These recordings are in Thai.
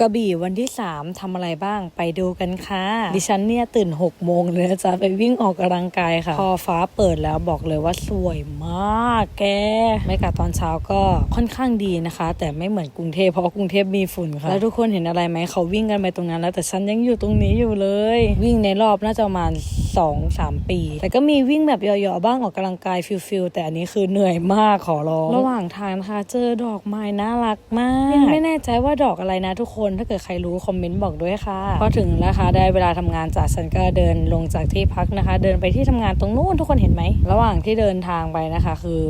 กระบี่วันที่ 3ทำอะไรบ้างไปดูกันค่ะ ดิฉันเนี่ยตื่น6โมงเลยนะจ๊ะไปวิ่งออกกำลังกายค่ะ พอฟ้าเปิดแล้วบอกเลยว่าสวยมากแกบรรยากาศตอนเช้าก็ค่อนข้างดีนะคะ แต่ไม่เหมือนกรุงเทพเพราะว่ากรุงเทพมีฝุ่นค่ะ แล้วทุกคนเห็นอะไรไหมเขาวิ่งกันไปตรงนั้นแล้วแต่ฉันยังอยู่ตรงนี้อยู่เลย วิ่งในรอบน่าจะประมาณ 2 3 ปี แต่ก็มีวิ่งแบบเหยาะๆบ้างออกกำลังกายฟิลๆแต่อันนี้คือเหนื่อยมากขอร้องระหว่างทางนะคะเจอดอกไม้น่ารักมากยังไม่แน่ใจว่าดอกอะไรนะทุกคนถ้าเกิดใครรู้คอมเมนต์บอกด้วยค่ะพอถึงแล้วค่ะได้เวลาทำงานจากฉันก็เดินลงจากที่พักนะคะ เดินไปที่ทำงานตรงนู้นทุกคนเห็นไหมระหว่างที่เดินทางไปนะคะ คือ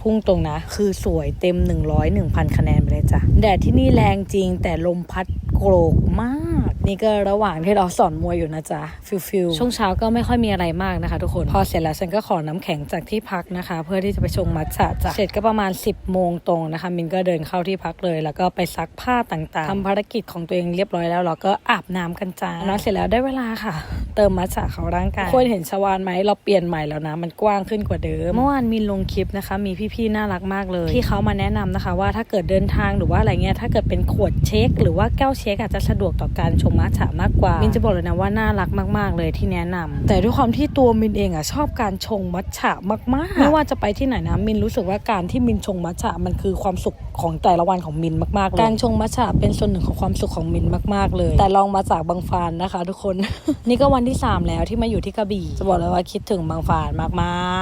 พุ่งตรงนะ คือสวยเต็ม 100 1,000 คะแนนไปเลยจ้ะแดดที่นี่แรงจริงแต่ลมพัดโกรกมาก นี่ก็ระหว่างที่เราสอนมวยอยู่นะจ๊ะฟิลฟิลช่วงเช้าก็ไม่ค่อยมีอะไรมากนะคะ ทุกคนพอเสร็จแล้วฉันก็ขอน้ำแข็งจากที่พักนะคะ เพื่อที่จะไปชงมัทฉะจ้ะเสร็จก็ประมาณ 10โมงตรงนะคะ มินก็เดินเข้าที่พักเลย แล้วก็ไปซักผ้าต่างๆทำภารกิจของตัวเองเรียบร้อยแล้วเราก็อาบน้ำกันจ้าแล้วเสร็จแล้วได้เวลาค่ะ เติมมัทฉะเขาร่างกายควรเห็นชวานไหมเราเปลี่ยนใหม่แล้วนะมันกว้างขึ้นกว่าเดิมเมื่อวานมินลงคลิปนะคะ มีพี่ๆน่ารักมากเลยที่เขามาแนะนำนะคะ ว่าถ้าเกิดเดินทางหรือว่าอะไรเงี้ยถ้าเกิดเป็นขวดเช็ค หรือว่าแก้วเช็คอาจจะสะดวกต่อการชงมัทฉะมากกว่า มินจะบอกเลยนะว่าน่ารักมากๆ เลยที่แนะนำแต่ด้วยความที่ตัวมินเองอะชอบการชงมัทฉะมากๆ ไม่ว่าจะไปที่ไหนนะมินรู้สึกว่าการที่มินชงมัทฉะมันคือความสุขของแต่ละวันของมินมากๆเลยการชงมัทฉะเป็นส่วนหนึ่งของความสุขของมินมากๆเลย แต่ลองมาจากบางฟานนะคะ ทุกคน นี่ก็วันที่ 3 แล้วที่มาอยู่ที่กระบี่จะบอกเลยว่าคิดถึงบางฟานมา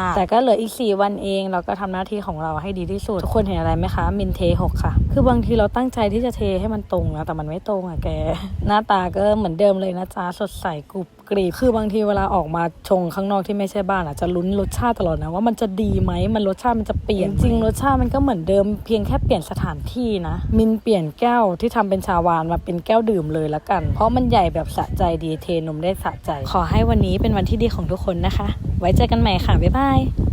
กๆ แต่ก็เหลืออีก 4 วันเองเราก็ทำหน้าที่ของเราให้ดีที่สุดทุกคนเห็นอะไรไหมคะมินเทหกค่ะ คือบางทีเราตั้งใจที่จะเทให้มันตรงนะแต่มันไม่ตรงอะแกหน้าตาก็เหมือนเดิมเลยนะจ๊ะสดใสกรุบกรีบคือบางทีเวลาออกมาชงข้างนอกที่ไม่ใช่บ้านอะจะลุ้นรสชาติตลอดนะว่ามันจะดีไหมมันรสชาติมันจะเปลี่ยนจริงรสชาติมันก็เหมือนเดิมเพียงแค่เปลี่ยนสถานที่นะ มินเปลี่ยนแก้วที่ทำเป็นชาวานมาเป็นแก้วดื่มเลยละกัน เพราะมันใหญ่แบบสะใจดีเทนมได้สะใจ ขอให้วันนี้เป็นวันที่ดีของทุกคนนะคะ ไว้เจอกันใหม่ค่ะบ๊ายบาย